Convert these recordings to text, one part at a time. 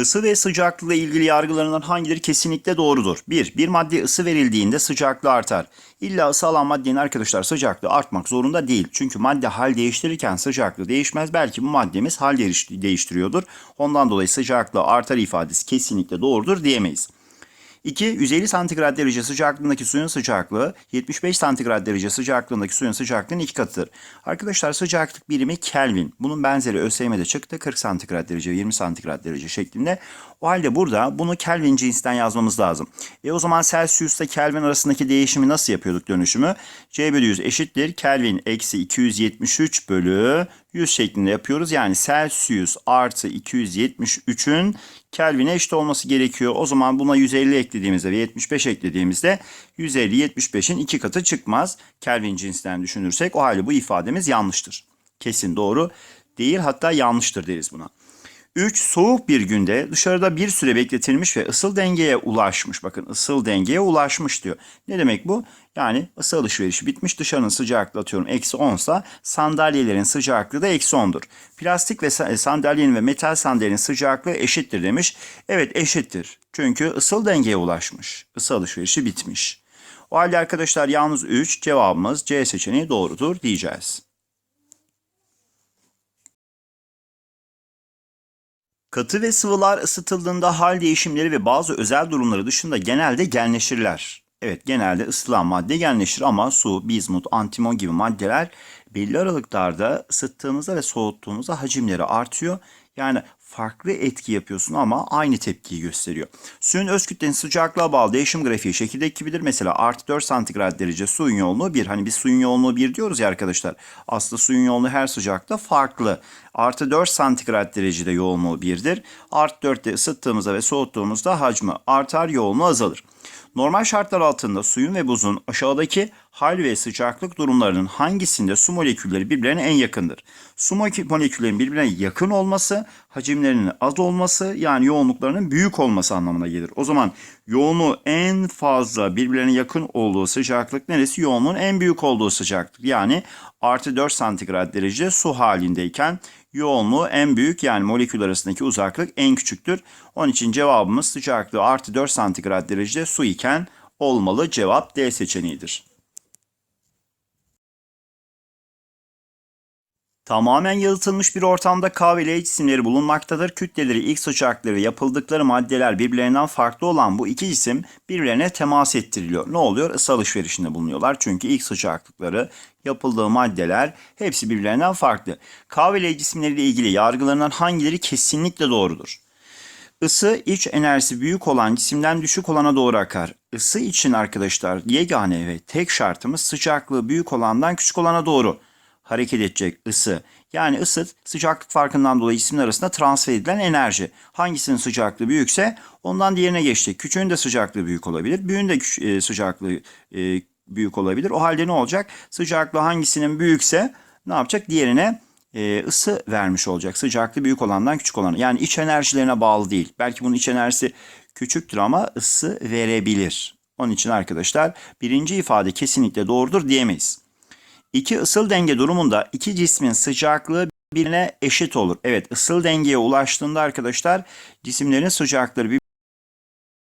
Isı ve sıcaklıkla ilgili yargılarından hangileri kesinlikle doğrudur? 1. Bir madde ısı verildiğinde sıcaklığı artar. İlla ısı alan maddenin arkadaşlar sıcaklığı artmak zorunda değil. Çünkü madde hal değiştirirken sıcaklığı değişmez. Belki bu maddemiz hal değiş- değiştiriyordur. Ondan dolayı sıcaklığı artar ifadesi kesinlikle doğrudur diyemeyiz. 2. 150 santigrat derece sıcaklığındaki suyun sıcaklığı 75 santigrat derece sıcaklığındaki suyun sıcaklığının iki katıdır. Arkadaşlar sıcaklık birimi Kelvin. Bunun benzeri ÖSYM'de çıktı 40 santigrat derece 20 santigrat derece şeklinde. O halde burada bunu Kelvin cinsinden yazmamız lazım. E o zaman Celsius'ta Kelvin arasındaki değişimi nasıl yapıyorduk dönüşümü? C bölü 100 eşittir. Kelvin eksi 273 bölü 100 şeklinde yapıyoruz. Yani Celsius artı 273'ün Kelvin'e eşit olması gerekiyor. O zaman buna 150 eklediğimizde ve 75 eklediğimizde 150 75'in iki katı çıkmaz. Kelvin cinsinden düşünürsek o halde bu ifademiz yanlıştır. Kesin doğru değil hatta yanlıştır deriz buna. 3. Soğuk bir günde dışarıda bir süre bekletilmiş ve ısıl dengeye ulaşmış. Bakın ısıl dengeye ulaşmış diyor. Ne demek bu? Yani ısı alışverişi bitmiş dışarının sıcaklığı atıyorum eksi 10 sa sandalyelerin sıcaklığı da eksi 10'dur. Plastik ve sa- sandalyenin ve metal sandalyenin sıcaklığı eşittir demiş. Evet eşittir. Çünkü ısıl dengeye ulaşmış. Isı alışverişi bitmiş. O halde arkadaşlar yalnız 3 cevabımız C seçeneği doğrudur diyeceğiz. Katı ve sıvılar ısıtıldığında hal değişimleri ve bazı özel durumları dışında genelde genleşirler. Evet genelde ısıtılan madde genleşir ama su, bizmut, antimon gibi maddeler belli aralıklarda ısıttığımızda ve soğuttuğumuzda hacimleri artıyor. Yani farklı etki yapıyorsun ama aynı tepkiyi gösteriyor. Suyun öz kütlenin sıcaklığa bağlı değişim grafiği şekildeki gibidir. Mesela artı 4 santigrat derece suyun yoğunluğu 1. Hani biz suyun yoğunluğu 1 diyoruz ya arkadaşlar. Aslında suyun yoğunluğu her sıcakta farklı. Artı 4 santigrat derecede yoğunluğu 1'dir. Artı 4'te ısıttığımızda ve soğuttuğumuzda hacmi artar, yoğunluğu azalır. Normal şartlar altında suyun ve buzun aşağıdaki hal ve sıcaklık durumlarının hangisinde su molekülleri birbirine en yakındır? Su molekü- moleküllerinin birbirine yakın olması, hacimlerinin az olması yani yoğunluklarının büyük olması anlamına gelir. O zaman yoğunluğu en fazla birbirlerine yakın olduğu sıcaklık neresi? Yoğunluğun en büyük olduğu sıcaklık. Yani artı 4 santigrat derece su halindeyken yoğunluğu en büyük yani molekül arasındaki uzaklık en küçüktür. Onun için cevabımız sıcaklığı artı 4 santigrat derecede su iken olmalı. Cevap D seçeneğidir. Tamamen yalıtılmış bir ortamda K ve L cisimleri bulunmaktadır. Kütleleri, ilk sıcaklıkları, yapıldıkları maddeler birbirlerinden farklı olan bu iki cisim birbirlerine temas ettiriliyor. Ne oluyor? Isı alışverişinde bulunuyorlar. Çünkü ilk sıcaklıkları, yapıldığı maddeler hepsi birbirlerinden farklı. K ve L cisimleriyle ilgili yargılarından hangileri kesinlikle doğrudur? Isı iç enerjisi büyük olan cisimden düşük olana doğru akar. Isı için arkadaşlar yegane ve tek şartımız sıcaklığı büyük olandan küçük olana doğru hareket edecek ısı. Yani ısı sıcaklık farkından dolayı cisimler arasında transfer edilen enerji. Hangisinin sıcaklığı büyükse ondan diğerine geçti. Küçüğün de sıcaklığı büyük olabilir. Büyüğün de küç- e, sıcaklığı e, büyük olabilir. O halde ne olacak? Sıcaklığı hangisinin büyükse ne yapacak? Diğerine e, ısı vermiş olacak. Sıcaklığı büyük olandan küçük olana. Yani iç enerjilerine bağlı değil. Belki bunun iç enerjisi küçüktür ama ısı verebilir. Onun için arkadaşlar birinci ifade kesinlikle doğrudur diyemeyiz. İki ısıl denge durumunda iki cismin sıcaklığı birbirine eşit olur. Evet ısıl dengeye ulaştığında arkadaşlar cisimlerin sıcaklıkları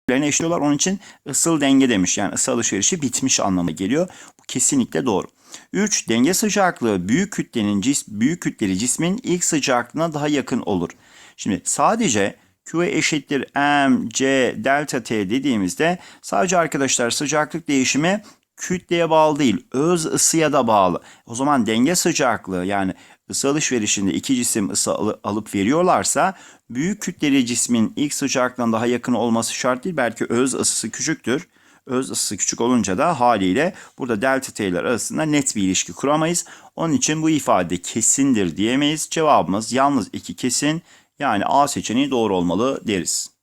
birbirine eşit oluyorlar. Onun için ısıl denge demiş. Yani ısı alışverişi bitmiş anlamına geliyor. Bu kesinlikle doğru. 3. Denge sıcaklığı büyük kütlenin cis, büyük kütleli cismin ilk sıcaklığına daha yakın olur. Şimdi sadece Q eşittir m, c, delta t dediğimizde sadece arkadaşlar sıcaklık değişimi kütleye bağlı değil, öz ısıya da bağlı. O zaman denge sıcaklığı yani ısı alışverişinde iki cisim ısı alı- alıp veriyorlarsa büyük kütleli cismin ilk sıcaklığına daha yakın olması şart değil. Belki öz ısısı küçüktür. Öz ısısı küçük olunca da haliyle burada delta t'ler arasında net bir ilişki kuramayız. Onun için bu ifade kesindir diyemeyiz. Cevabımız yalnız iki kesin yani A seçeneği doğru olmalı deriz.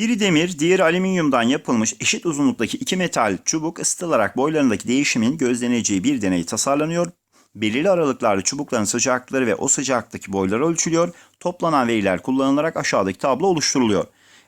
Biri demir, diğeri alüminyumdan yapılmış eşit uzunluktaki iki metal çubuk ısıtılarak boylarındaki değişimin gözleneceği bir deney tasarlanıyor. Belirli aralıklarla çubukların sıcaklıkları ve o sıcaklıktaki boyları ölçülüyor. Toplanan veriler kullanılarak aşağıdaki tablo oluşturuluyor.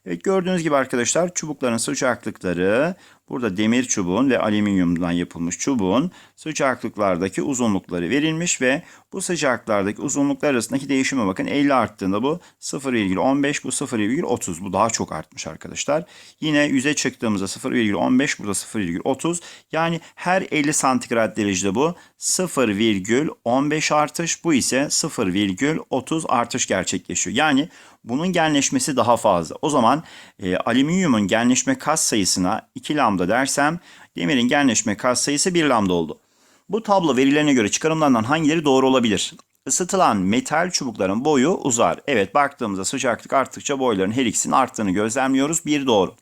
Evet gördüğünüz gibi arkadaşlar çubukların sıcaklıkları burada demir çubuğun ve alüminyumdan yapılmış çubuğun sıcaklıklardaki uzunlukları verilmiş ve bu sıcaklıklardaki uzunluklar arasındaki değişime bakın 50 arttığında bu 0,15 bu 0,30 bu daha çok artmış arkadaşlar. Yine 100'e çıktığımızda 0,15 burada 0,30 yani her 50 santigrat derecede bu 0,15 artış bu ise 0,30 artış gerçekleşiyor. Yani bunun genleşmesi daha fazla. O zaman e, alüminyumun genleşme kas sayısına 2 lambda dersem demirin genleşme kas sayısı 1 lambda oldu. Bu tablo verilerine göre çıkarımlardan hangileri doğru olabilir? Isıtılan metal çubukların boyu uzar. Evet baktığımızda sıcaklık arttıkça boyların her ikisinin arttığını gözlemliyoruz. Bir doğru.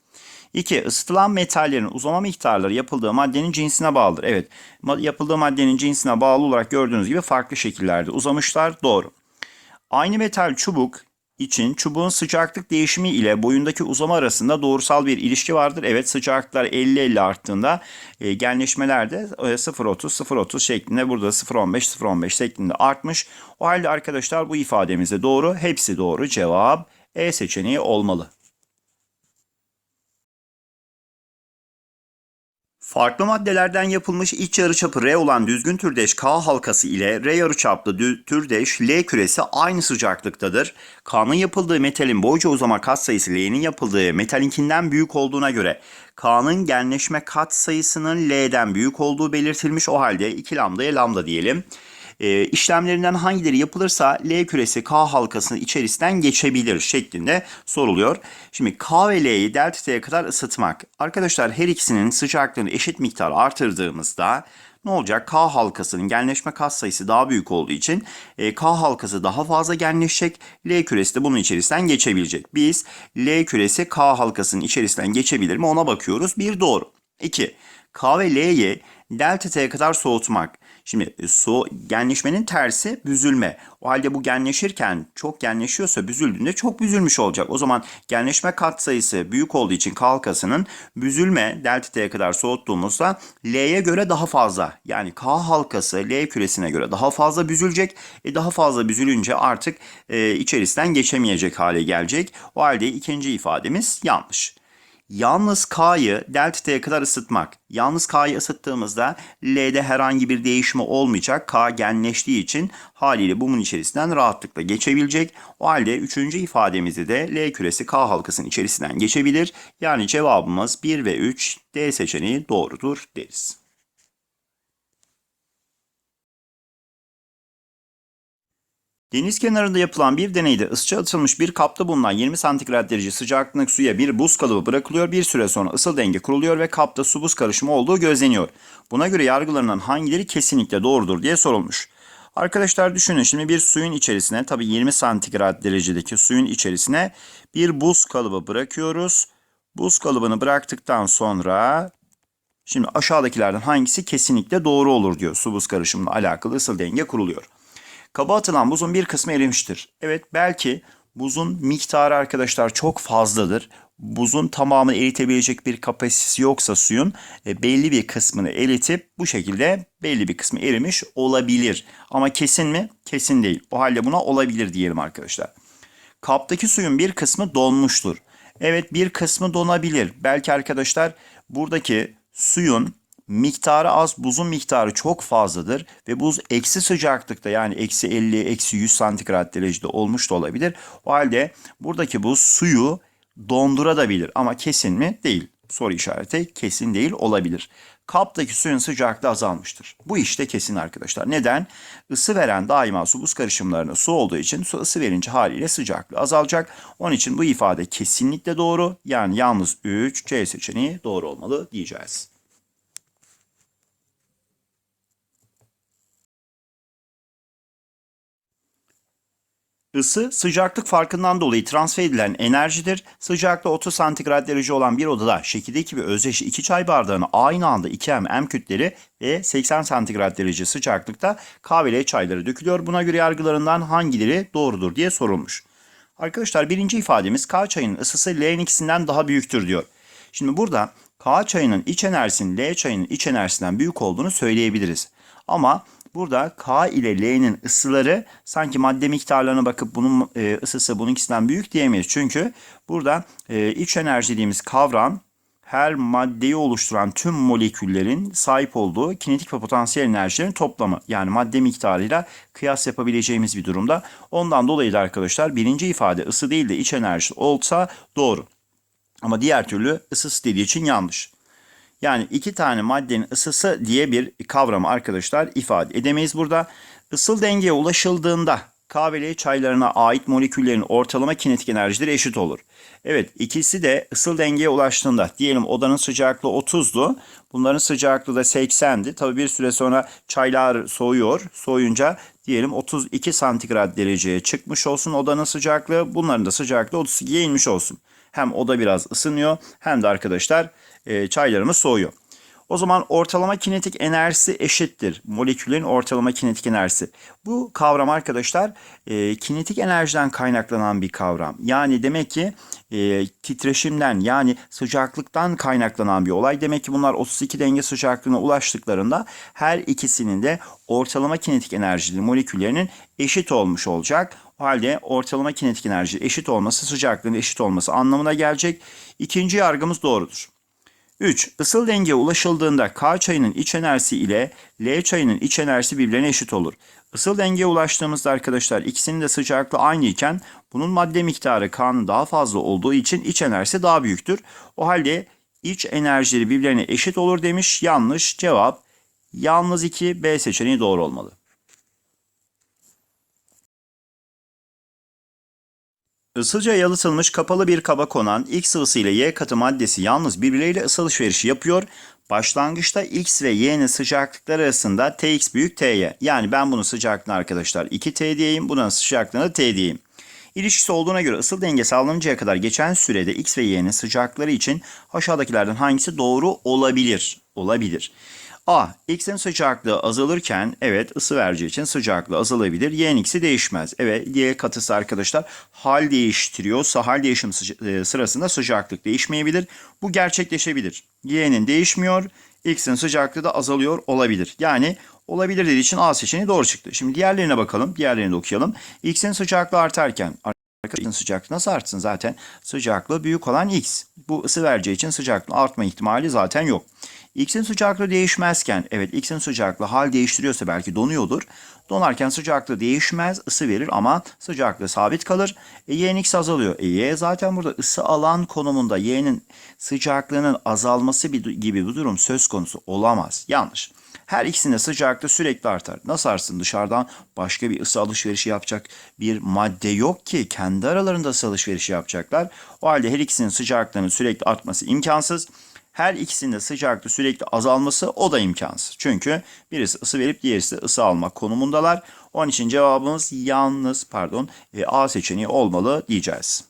2. Isıtılan metallerin uzama miktarları yapıldığı maddenin cinsine bağlıdır. Evet yapıldığı maddenin cinsine bağlı olarak gördüğünüz gibi farklı şekillerde uzamışlar. Doğru. Aynı metal çubuk için çubuğun sıcaklık değişimi ile boyundaki uzama arasında doğrusal bir ilişki vardır. Evet sıcaklıklar 50-50 arttığında e, genleşmeler de e, 0.30 0.30 şeklinde burada 0.15 0.15 şeklinde artmış. O halde arkadaşlar bu ifademiz de doğru. Hepsi doğru. Cevap E seçeneği olmalı. Farklı maddelerden yapılmış iç yarıçapı R olan düzgün türdeş K halkası ile R yarıçaplı türdeş L küresi aynı sıcaklıktadır. K'nın yapıldığı metalin boyca uzama katsayısı L'nin yapıldığı metalinkinden büyük olduğuna göre K'nın genleşme katsayısının L'den büyük olduğu belirtilmiş. O halde 2 lambdaya lambda diyelim e, işlemlerinden hangileri yapılırsa L küresi K halkasının içerisinden geçebilir şeklinde soruluyor. Şimdi K ve L'yi delta T'ye kadar ısıtmak. Arkadaşlar her ikisinin sıcaklığını eşit miktar artırdığımızda ne olacak? K halkasının genleşme kat sayısı daha büyük olduğu için e, K halkası daha fazla genleşecek. L küresi de bunun içerisinden geçebilecek. Biz L küresi K halkasının içerisinden geçebilir mi ona bakıyoruz. Bir doğru. 2. K ve L'yi delta T'ye kadar soğutmak. Şimdi e, su genleşmenin tersi büzülme. O halde bu genleşirken çok genleşiyorsa büzüldüğünde çok büzülmüş olacak. O zaman genleşme katsayısı büyük olduğu için K halkasının büzülme delta T'ye kadar soğuttuğumuzda L'ye göre daha fazla. Yani K halkası L küresine göre daha fazla büzülecek. E daha fazla büzülünce artık e, içerisinden geçemeyecek hale gelecek. O halde ikinci ifademiz yanlış. Yalnız K'yı delta T'ye kadar ısıtmak. Yalnız K'yı ısıttığımızda L'de herhangi bir değişme olmayacak. K genleştiği için haliyle bunun içerisinden rahatlıkla geçebilecek. O halde üçüncü ifademizde de L küresi K halkasının içerisinden geçebilir. Yani cevabımız 1 ve 3 D seçeneği doğrudur deriz. Deniz kenarında yapılan bir deneyde ısıca atılmış bir kapta bulunan 20 santigrat derece sıcaklığındaki suya bir buz kalıbı bırakılıyor. Bir süre sonra ısıl denge kuruluyor ve kapta su buz karışımı olduğu gözleniyor. Buna göre yargılarından hangileri kesinlikle doğrudur diye sorulmuş. Arkadaşlar düşünün şimdi bir suyun içerisine tabi 20 santigrat derecedeki suyun içerisine bir buz kalıbı bırakıyoruz. Buz kalıbını bıraktıktan sonra şimdi aşağıdakilerden hangisi kesinlikle doğru olur diyor. Su buz karışımıyla alakalı ısıl denge kuruluyor. Kaba atılan buzun bir kısmı erimiştir. Evet belki buzun miktarı arkadaşlar çok fazladır. Buzun tamamını eritebilecek bir kapasitesi yoksa suyun e, belli bir kısmını eritip bu şekilde belli bir kısmı erimiş olabilir. Ama kesin mi? Kesin değil. O halde buna olabilir diyelim arkadaşlar. Kaptaki suyun bir kısmı donmuştur. Evet bir kısmı donabilir. Belki arkadaşlar buradaki suyun miktarı az, buzun miktarı çok fazladır ve buz eksi sıcaklıkta yani eksi 50, eksi 100 santigrat derecede olmuş da olabilir. O halde buradaki buz suyu dondurabilir ama kesin mi? Değil. Soru işareti kesin değil olabilir. Kaptaki suyun sıcaklığı azalmıştır. Bu işte kesin arkadaşlar. Neden? Isı veren daima su buz karışımlarına su olduğu için su ısı verince haliyle sıcaklığı azalacak. Onun için bu ifade kesinlikle doğru. Yani yalnız 3 C seçeneği doğru olmalı diyeceğiz. Isı sıcaklık farkından dolayı transfer edilen enerjidir. Sıcaklığı 30 santigrat derece olan bir odada şekildeki bir özdeşi 2 çay bardağına aynı anda 2 m kütleri ve 80 santigrat derece sıcaklıkta kahveli çayları dökülüyor. Buna göre yargılarından hangileri doğrudur diye sorulmuş. Arkadaşlar birinci ifademiz K çayının ısısı L'nin ikisinden daha büyüktür diyor. Şimdi burada K çayının iç enerjisinin L çayının iç enerjisinden büyük olduğunu söyleyebiliriz. Ama Burada K ile L'nin ısıları sanki madde miktarlarına bakıp bunun e, ısısı bununkisinden büyük diyemeyiz. Çünkü burada e, iç enerji dediğimiz kavram her maddeyi oluşturan tüm moleküllerin sahip olduğu kinetik ve potansiyel enerjilerin toplamı. Yani madde miktarıyla kıyas yapabileceğimiz bir durumda. Ondan dolayı da arkadaşlar birinci ifade ısı değil de iç enerji olsa doğru. Ama diğer türlü ısısı dediği için yanlış. Yani iki tane maddenin ısısı diye bir kavramı arkadaşlar ifade edemeyiz burada. Isıl dengeye ulaşıldığında K ve L çaylarına ait moleküllerin ortalama kinetik enerjileri eşit olur. Evet ikisi de ısıl dengeye ulaştığında diyelim odanın sıcaklığı 30'du. Bunların sıcaklığı da 80'di. Tabii bir süre sonra çaylar soğuyor. Soğuyunca diyelim 32 santigrat dereceye çıkmış olsun odanın sıcaklığı. Bunların da sıcaklığı 32'ye inmiş olsun. Hem oda biraz ısınıyor hem de arkadaşlar e, çaylarımız soğuyor. O zaman ortalama kinetik enerjisi eşittir. Moleküllerin ortalama kinetik enerjisi. Bu kavram arkadaşlar e, kinetik enerjiden kaynaklanan bir kavram. Yani demek ki e, titreşimden yani sıcaklıktan kaynaklanan bir olay. Demek ki bunlar 32 denge sıcaklığına ulaştıklarında her ikisinin de ortalama kinetik enerjili moleküllerinin eşit olmuş olacak. O halde ortalama kinetik enerji eşit olması sıcaklığın eşit olması anlamına gelecek. İkinci yargımız doğrudur. 3. Isıl dengeye ulaşıldığında K çayının iç enerjisi ile L çayının iç enerjisi birbirine eşit olur. Isıl dengeye ulaştığımızda arkadaşlar ikisinin de sıcaklığı aynı iken bunun madde miktarı K'nın daha fazla olduğu için iç enerjisi daha büyüktür. O halde iç enerjileri birbirine eşit olur demiş. Yanlış cevap yalnız 2 B seçeneği doğru olmalı. Isıca yalıtılmış kapalı bir kaba konan X sıvısı ile Y katı maddesi yalnız birbirleriyle ısı alışverişi yapıyor. Başlangıçta X ve Y'nin sıcaklıkları arasında Tx büyük T'ye. Yani ben bunun sıcaklığını arkadaşlar 2T diyeyim. Bunun sıcaklığını T diyeyim. İlişkisi olduğuna göre ısıl denge sağlanıncaya kadar geçen sürede X ve Y'nin sıcaklıkları için aşağıdakilerden hangisi doğru olabilir? Olabilir. A. X'in sıcaklığı azalırken evet ısı vereceği için sıcaklığı azalabilir. Y'nin X'i değişmez. Evet Y katısı arkadaşlar hal değiştiriyorsa hal değişim e, sırasında sıcaklık değişmeyebilir. Bu gerçekleşebilir. Y'nin değişmiyor. X'in sıcaklığı da azalıyor olabilir. Yani olabilir dediği için A seçeneği doğru çıktı. Şimdi diğerlerine bakalım. Diğerlerini de okuyalım. X'in sıcaklığı artarken Arkadaşın sıcaklığı nasıl artsın zaten? Sıcaklığı büyük olan X. Bu ısı vereceği için sıcaklığı artma ihtimali zaten yok. X'in sıcaklığı değişmezken, evet X'in sıcaklığı hal değiştiriyorsa belki donuyordur. Donarken sıcaklığı değişmez, ısı verir ama sıcaklığı sabit kalır. E, Y'nin X azalıyor. E, Y zaten burada ısı alan konumunda Y'nin sıcaklığının azalması gibi bir durum söz konusu olamaz. Yanlış. Her ikisinde sıcaklığı sürekli artar. Nasıl artsın? Dışarıdan başka bir ısı alışverişi yapacak bir madde yok ki. Kendi aralarında ısı alışverişi yapacaklar. O halde her ikisinin sıcaklığının sürekli artması imkansız. Her ikisinde sıcaklığı sürekli azalması o da imkansız. Çünkü birisi ısı verip diğerisi ısı almak konumundalar. Onun için cevabımız yalnız pardon e, A seçeneği olmalı diyeceğiz.